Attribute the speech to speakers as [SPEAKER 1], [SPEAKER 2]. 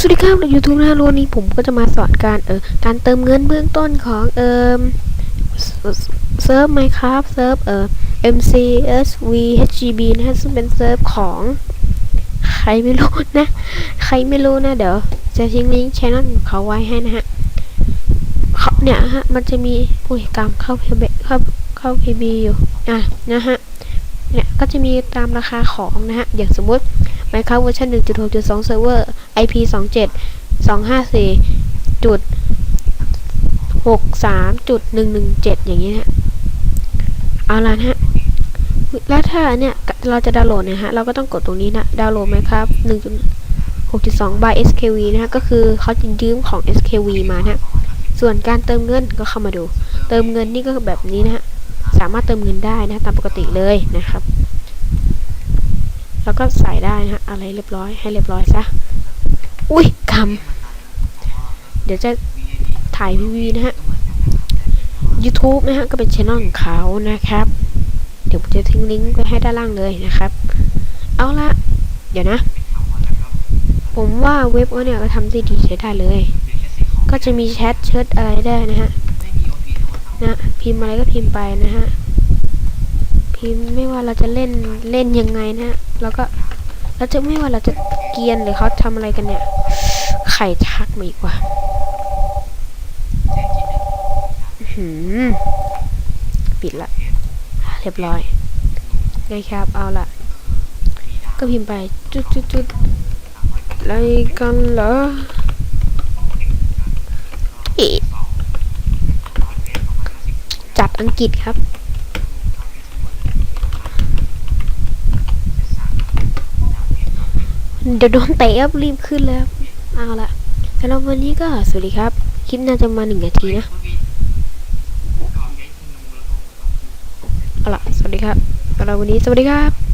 [SPEAKER 1] สวัสดีครับยูทูบนะวันนี้ผมก็จะมาสอนการเออการเติมเงินเบื้องต้นของเออเซิร์ฟไหมครับเซิร์ฟเออ MCSVHGB นะฮะซึ่งเป็นเซิร์ฟของ ใครไม่รู้นะ ใครไม่รู้นะ เดี๋ยว จะทิ้งลิงก์ช่องของเขาไว้ให้นะฮะเขาเนี่ยฮะมันจะมีอุ้ยรรมเข้าเพเบเข้าเข้าพีบอยู่อะนะฮะเนี่ยก็จะมีตามราคาของนะฮะอย่างสมมติ Minecraft เวอร์ชัน1.6.2 Server IP27254.63.117 อย่างนี้ฮะ เอาละฮะ แล้วถ้าเนี่ย เราจะดาวน์โหลดเนี่ยฮะ เราก็ต้องกดตรงนี้นะ ดาวน์โหลดไหมครับ 1.6.2 by SKV นะฮะ ก็คือเขาจะยืมของ SKV มานะส่วนการเติมเงินก็เข้ามาดู เติมเงินนี่ก็แบบนี้นะฮะ สามารถเติมเงินได้นะ ตามปกติเลยนะครับแล้วก็ใส่ได้นะฮะอะไรเรียบร้อยให้เรียบร้อยซะ อุ้ยคำเดี๋ยวจะถ่ายวีวีนะฮะ YouTube นะฮะ ก็เป็นช่องของเขานะครับ เดี๋ยวผมจะทิ้งลิงก์ไว้ให้ด้านล่างเลยนะครับ เอาละเดี๋ยวนะ ผมว่าเว็บเนี่ยก็ทำได้ดีใช้ได้เลย ก็จะมีแชทเชิดอะไรได้นะฮะนะพิมพ์อะไรก็พิมพ์ไปนะฮะ พิมพ์ไม่ว่าเราจะเล่นเล่นยังไงนะฮะ แล้วก็เราจะไม่ว่าเราจะเกียนหรือเขาทำอะไรกันเนี่ย ไข่ทักมาอีกว่าหืมปิดละ เรียบร้อยไงครับ เอาละก็พิมพ์ไป จุดจุดจุดอะไรกันเหรอจัดอังกฤษครับเดี๋ยวโดนเตะครับรีบขึ้นแล้ว เอาละสำหรับวันนี้ก็สวัสดีครับ คลิปน่าจะมาหนึ่งนาทีนะเอาละสวัสดีครับสำหรับวันนี้สวัสดีครับ